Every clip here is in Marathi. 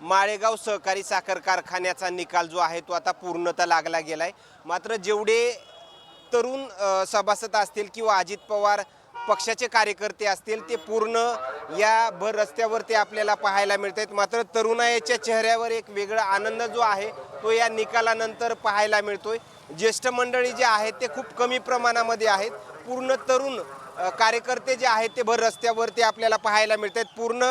माळेगाव सहकारी साखर कारखान्याचा निकाल जो आहे तो आता पूर्णतः लागला गेला आहे मात्र जेवढे तरुण सभासद असतील किंवा अजित पवार पक्षाचे कार्यकर्ते असतील ते पूर्ण या भर रस्त्यावरती आपल्याला पाहायला मिळत आहेत मात्र तरुणाईच्या चेहऱ्यावर एक वेगळा आनंद जो आहे तो या निकालानंतर पाहायला मिळतोय. ज्येष्ठ मंडळी जे आहेत ते खूप कमी प्रमाणामध्ये आहेत. पूर्ण तरुण कार्यकर्ते जे आहेत ते भर रस्त्यावरती आपल्याला पाहायला मिळत आहेत पूर्ण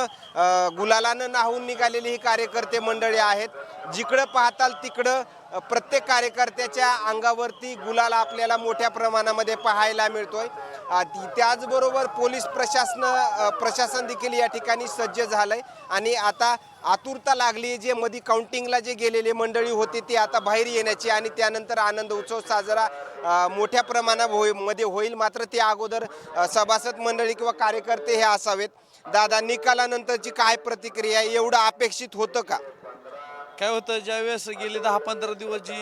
गुलालानं नाहून निघालेली ही कार्यकर्ते मंडळी आहेत. जिकडं पाहताल तिकडं प्रत्येक कार्यकर्त्याच्या अंगावरती गुलाल आपल्याला मोठ्या प्रमाणामध्ये पाहायला मिळतोय. त्याचबरोबर पोलीस प्रशासन प्रशासन देखील या ठिकाणी सज्ज झालंय. आणि आता आतुरता लागली जे मधी काउंटिंगला जे गेलेले मंडळी होते ती आता बाहेर येण्याची आणि त्यानंतर आनंद उत्सव साजरा मोठ्या प्रमाणात होई मध्ये होईल. मात्र ते अगोदर सभासद मंडळी किंवा कार्यकर्ते हे असावेत. दादा निकालानंतरची काय प्रतिक्रिया आहे? एवढं अपेक्षित होतं का? काय होतं ज्यावेळेस गेले दहा पंधरा दिवस जी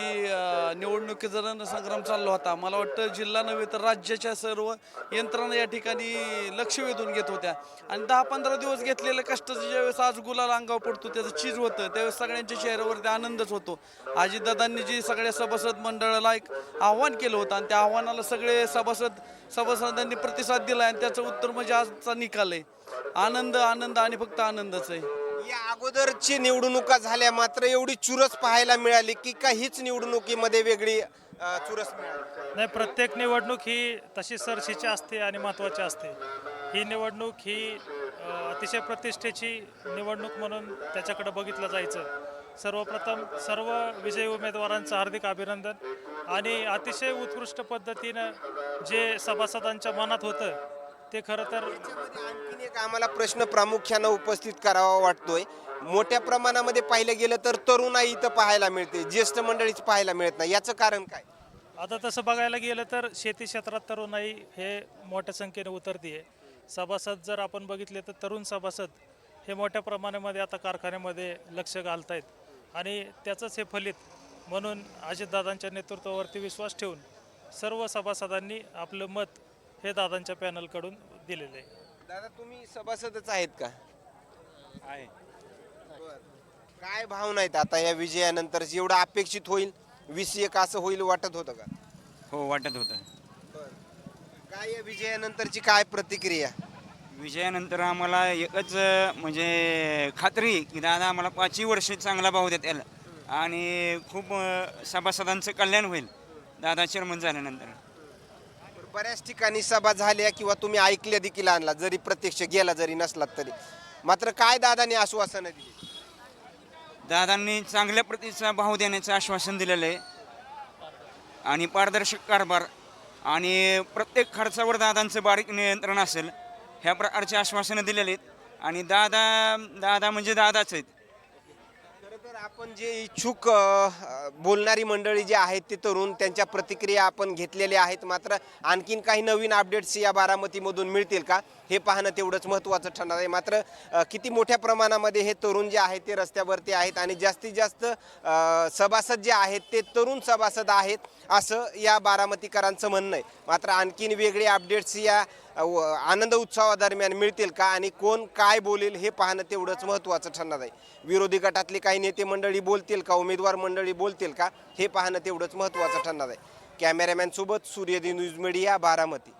निवडणुकीचा रणसंग्राम चालला होता मला वाटतं जिल्हा नव्हे तर राज्याच्या सर्व यंत्रणा या ठिकाणी लक्ष वेधून घेत होत्या. आणि दहा पंधरा दिवस घेतलेल्या कष्टाचं ज्यावेळेस आज गुलाल अंगावर पडतो त्याचं चीज होतं त्यावेळेस सगळ्यांच्या चेहऱ्यावरती आनंदच होतो. अजितदादांनी जी सगळ्या सभासद मंडळाला एक आव्हान केलं होतं आणि त्या आव्हानाला सगळे सभासद सभासदांनी प्रतिसाद दिला आणि त्याचं उत्तर म्हणजे आजचा निकाल आहे. आनंद आनंद आणि फक्त आनंदच आहे. या अगोदरची निवडणुका झाल्या मात्र एवढी चुरस पाहायला मिळाली की काहीच निवडणुकीमध्ये वेगळी अ, चुरस मिळाली. नाही प्रत्येक निवडणूक ही तशी सरशीची असते आणि महत्त्वाची असते. ही निवडणूक ही अ, अतिशय प्रतिष्ठेची निवडणूक म्हणून त्याच्याकडे बघितलं जायचं. सर्वप्रथम सर्व विजयी उमेदवारांचं हार्दिक अभिनंदन आणि अतिशय उत्कृष्ट पद्धतीनं जे सभासदांच्या मनात होतं ते खरं तर आणखीन एक आम्हाला प्रश्न प्रामुख्यानं उपस्थित करावा वाटतोय. मोठ्या प्रमाणामध्ये पाहिलं गेलं तर तरुणाई इथं पाहायला मिळते ज्येष्ठ मंडळीच पाहायला मिळत नाही. याचं कारण काय? आता तसं बघायला गेलं तर शेती क्षेत्रात तरुणाई हे मोठ्या संख्येने उतरते आहे. सभासद जर आपण बघितले तर तरुण सभासद हे मोठ्या प्रमाणामध्ये आता कारखान्यामध्ये लक्ष घालत आहेत आणि त्याचंच हे फलित म्हणून अजितदादांच्या नेतृत्वावरती विश्वास ठेवून सर्व सभासदांनी आपलं मत हे दादांच्या पॅनलकडून दिलेलं आहे. दादा तुम्ही सभासदच आहेत का? आहे. काय भावना आहेत आता या विजयानंतर? एवढं अपेक्षित होईल वीस एक असं होईल वाटत होतं का? हो वाटत होतं. काय या विजयानंतरची काय प्रतिक्रिया? विजयानंतर आम्हाला एकच अं, म्हणजे खात्री की दादा आम्हाला पाचही वर्ष चांगला भाव देतील आणि खूप अं, सभासदांचं कल्याण होईल. दादा चेअरमन झाल्यानंतर. बऱ्याच ठिकाणी सभा झाल्या किंवा तुम्ही ऐकल्या देखील आणला जरी प्रत्यक्ष गेला जरी नसलात तरी. मात्र काय दादाने आश्वासनं दिली? दादांनी चांगल्या प्रतीचा भाव देण्याचं आश्वासन दिलेलं आहे. आणि पारदर्शक कारभार आणि प्रत्येक खर्चावर दादांचं बारीक नियंत्रण असेल ह्या प्रकारचे आश्वासनं दिलेले आहेत. आणि दादा दादा म्हणजे दादाच आहेत. आपण जे इच्छुक बोलणारी मंडळी जी आहेत ते तरुण त्यांच्या प्रतिक्रिया आपण घेतलेल्या आहेत. मात्र आणखीन काही नवीन अपडेट्स या बारामतीमधून मिळतील का? हे पाहणं तेवढंच महत्त्वाचं ठरणार आहे. मात्र किती मोठ्या प्रमाणामध्ये हे तरुण जे आहेत ते रस्त्यावरती आहेत आणि जास्तीत जास्त सभासद जे आहेत ते तरुण सभासद आहेत असं या बारामतीकरांचं म्हणणं आहे. मात्र आणखीन वेगळे अपडेट्स या आनंद उत्सवादरम्यान मिळतील का आणि कोण काय बोलेल हे पाहणं तेवढंच महत्त्वाचं ठरणार आहे. विरोधी गटातले काही नेते मंडळी बोलतील का? उमेदवार मंडळी बोलतील का? हे पाहणं तेवढंच महत्त्वाचं ठरणार आहे. कॅमेरामॅनसोबत सूर्यदी न्यूज मीडिया बारामती.